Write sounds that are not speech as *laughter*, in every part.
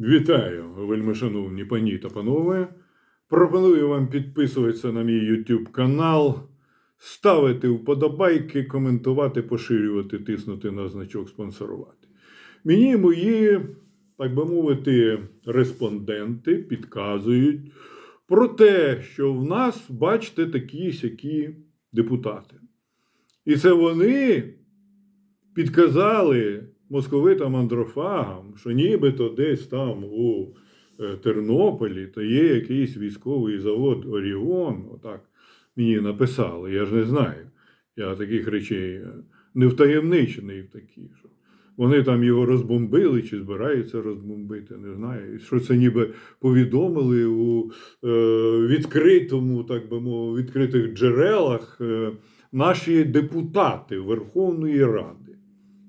Вітаю, вельмишановні пані та панове. Пропоную вам підписуватися на мій YouTube канал, ставити вподобайки, коментувати, поширювати, тиснути на значок спонсорувати. Мені мої, так би мовити, респонденти підказують про те, що в нас, бачите, такі сякі депутати. І це вони підказали московитам андрофагам, що нібито десь там у е, Тернополі то є якийсь військовий завод Оріон. Отак мені написали. Я ж не знаю. Я таких речей е, не втаємничений в такі. Що вони там його розбомбили чи збираються розбомбити, не знаю. Що це ніби повідомили у е, відкритому, так би мовити, відкритих джерелах е, наші депутати Верховної Ради.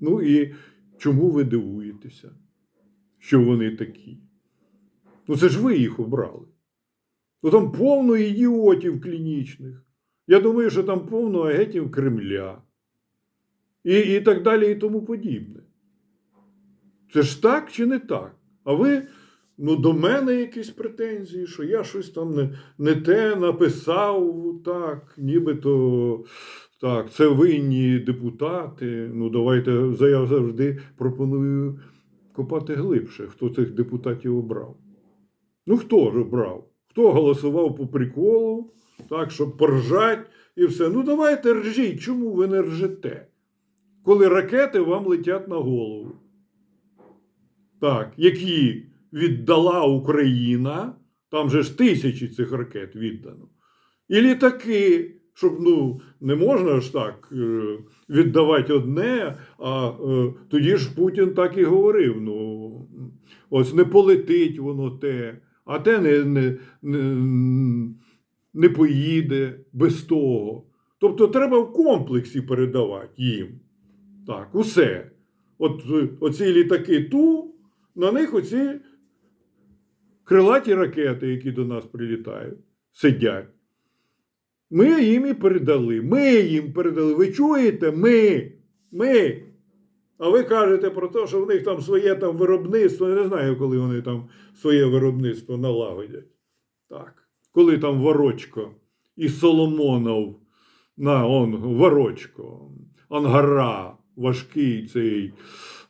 Ну і чому ви дивуєтеся, що вони такі? Ну це ж ви їх обрали. Ну там повно ідіотів клінічних. Я думаю, що там повно агентів Кремля. І, і так далі, і тому подібне. Це ж так чи не так? А ви ну, до мене якісь претензії, що я щось там не, не те написав, так, нібито так, це винні депутати. Ну, давайте я завжди пропоную копати глибше, хто цих депутатів обрав. Ну, хто ж обрав? Хто голосував по приколу, так, щоб поржать і все. Ну, давайте ржіть. Чому ви не ржете? Коли ракети вам летять на голову. Так, які віддала Україна, там же ж тисячі цих ракет віддано. І літаки, щоб ну, не можна ж так е, віддавати одне, а е, тоді ж Путін так і говорив: ну, ось не полетить воно те, а те не, не, не, не поїде без того. Тобто треба в комплексі передавати їм. Так, усе. От е, оці літаки ту, на них оці крилаті ракети, які до нас прилітають, сидять. Ми їм і передали. Ми їм передали. Ви чуєте? Ми. Ми. А ви кажете про те, що в них там своє там виробництво. Я не знаю, коли вони там своє виробництво налагодять. Так. Коли там Ворочко і Соломонов, на он Ворочко, Ангара, важкий цей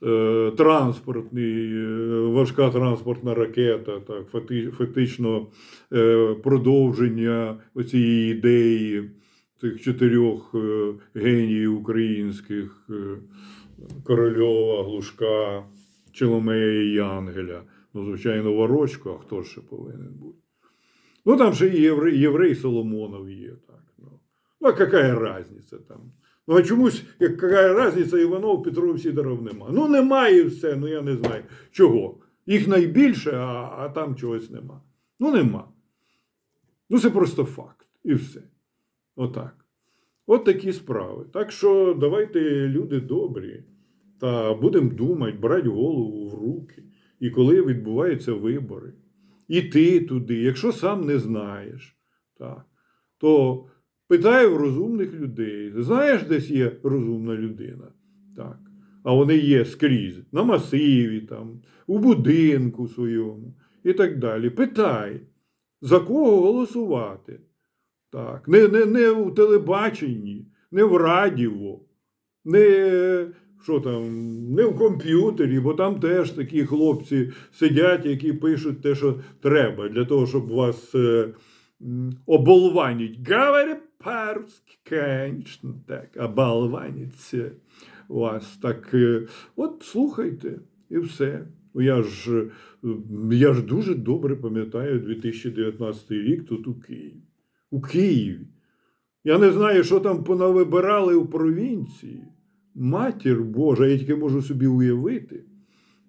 е, транспортний, е, важка транспортна ракета, так, факти- фактично е, продовження цієї ідеї цих чотирьох е, геніїв українських е, Корольова, Глушка, Челомея і Янгеля. Ну, звичайно, Ворочко, а хто ще повинен бути? Ну, там ще і єврей, єврей Соломонов є. Так, ну. ну, а яка різниця там? Ну, а чомусь, яка різниця, Іванов, Петров, Сідоров нема. Ну, немає все, ну я не знаю. Чого? Їх найбільше, а, а там чогось нема. Ну, нема. Ну, це просто факт. І все. Отак. От такі справи. Так що давайте, люди добрі, та будемо думати, брати голову в руки. І коли відбуваються вибори, іти туди, якщо сам не знаєш, так, то питай в розумних людей. Знаєш, десь є розумна людина? Так. А вони є скрізь, на масиві, там, у будинку своєму і так далі. Питай, за кого голосувати. Так. Не, не, не в телебаченні, не в радіо, не, що там, не в комп'ютері, бо там теж такі хлопці сидять, які пишуть те, що треба, для того, щоб вас м, оболванить. Говори по-русски, конечно, так, оболванить вас. Так, е, от слухайте, і все. Я ж, я ж дуже добре пам'ятаю 2019 рік тут у Києві. У Києві. Я не знаю, що там понавибирали у провінції. Матір Божа, я тільки можу собі уявити.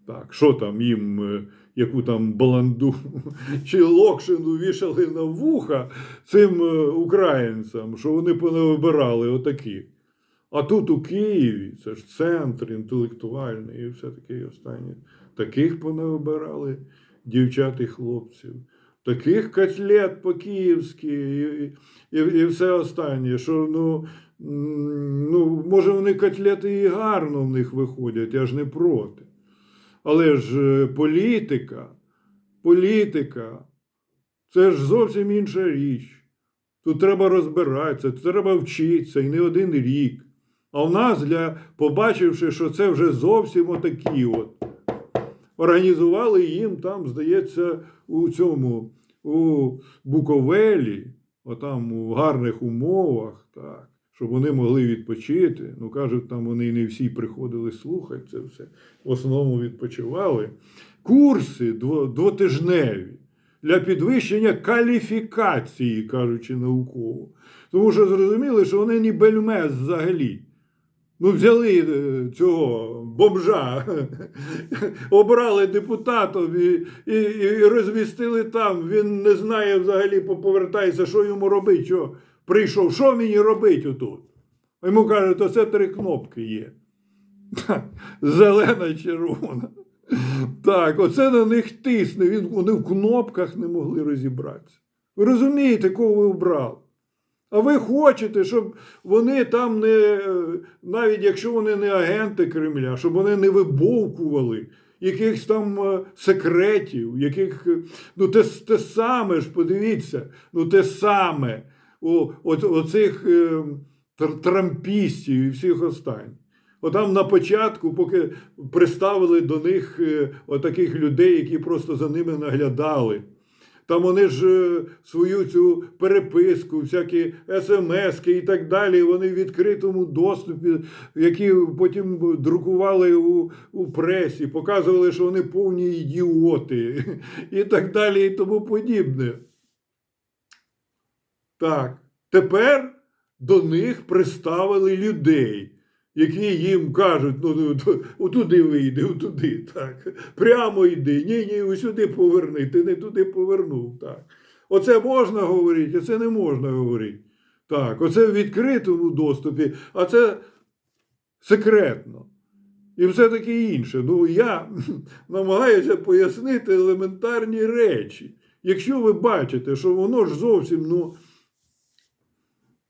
Так, що там їм, е, яку там баланду *laughs* чи локшину вішали на вуха цим е, українцям, що вони понавибирали отакі. А тут у Києві, це ж центр інтелектуальний і все таке останнє. Таких понавибирали дівчат і хлопців. Таких котлет по-київськи і, і, і все останнє, що ну, ну, може, вони котлети і гарно в них виходять, я ж не проти. Але ж е, політика, політика це ж зовсім інша річ. Тут треба розбиратися, тут треба вчитися і не один рік. А в нас, для, побачивши, що це вже зовсім отакі от, організували їм там, здається, у цьому, у Буковелі, отам у гарних умовах, так, щоб вони могли відпочити. Ну, кажуть, там вони не всі приходили слухати це все. В основному відпочивали. Курси двотижневі для підвищення кваліфікації, кажучи науково. Тому що зрозуміли, що вони ні бельмез взагалі. Ну, взяли е, цього бомжа, *laughs* обрали депутатом і, і, і розвістили там. Він не знає взагалі, повертається, що йому робити. Що прийшов, що мені робити отут? Йому кажуть, то це три кнопки є. *laughs* Зелена, червона. Так, оце на них тисне. Він, вони в кнопках не могли розібратися. Ви розумієте, кого ви обрали? А ви хочете, щоб вони там не, навіть якщо вони не агенти Кремля, щоб вони не вибовкували якихось там е, секретів, яких, ну те, те саме ж, подивіться, ну те саме у оцих е, тр- трампістів і всіх останніх. Отам на початку, поки приставили до них е, отаких людей, які просто за ними наглядали. Там вони ж е, свою цю переписку, всякі смски і так далі, вони в відкритому доступі, які потім друкували у, у пресі, показували, що вони повні ідіоти *laughs* і так далі, і тому подібне. Так, тепер до них приставили людей, які їм кажуть, ну, ну отуди вийди, отуди, так. Прямо йди. Ні, ні, ось сюди поверни, ти не туди повернув. Так. Оце можна говорити, а це не можна говорити. Так, оце в відкритому доступі, а це секретно. І все таке інше. Ну, я *laughs* намагаюся пояснити елементарні речі. Якщо ви бачите, що воно ж зовсім, ну,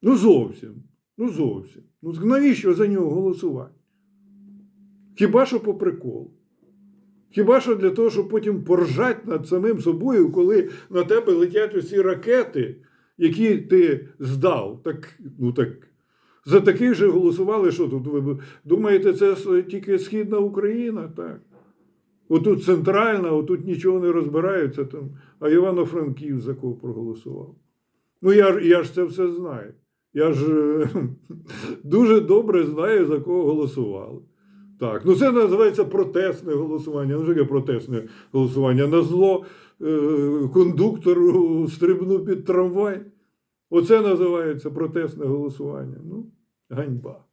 ну зовсім, ну зовсім. Ну навіщо за нього голосувати? Хіба що по приколу? Хіба що для того, щоб потім поржати над самим собою, коли на тебе летять усі ракети, які ти здав. Так, ну так, за таких же голосували, що тут ви думаєте, це тільки Східна Україна? Так. Отут центральна, отут нічого не розбираються, там, а Івано-Франків за кого проголосував. Ну, я, я ж це все знаю. Я ж е, дуже добре знаю, за кого голосували. Так, ну це називається протестне голосування. Ну, що таке протестне голосування? На зло е, кондуктору стрибнув під трамвай. Оце називається протестне голосування. Ну, ганьба.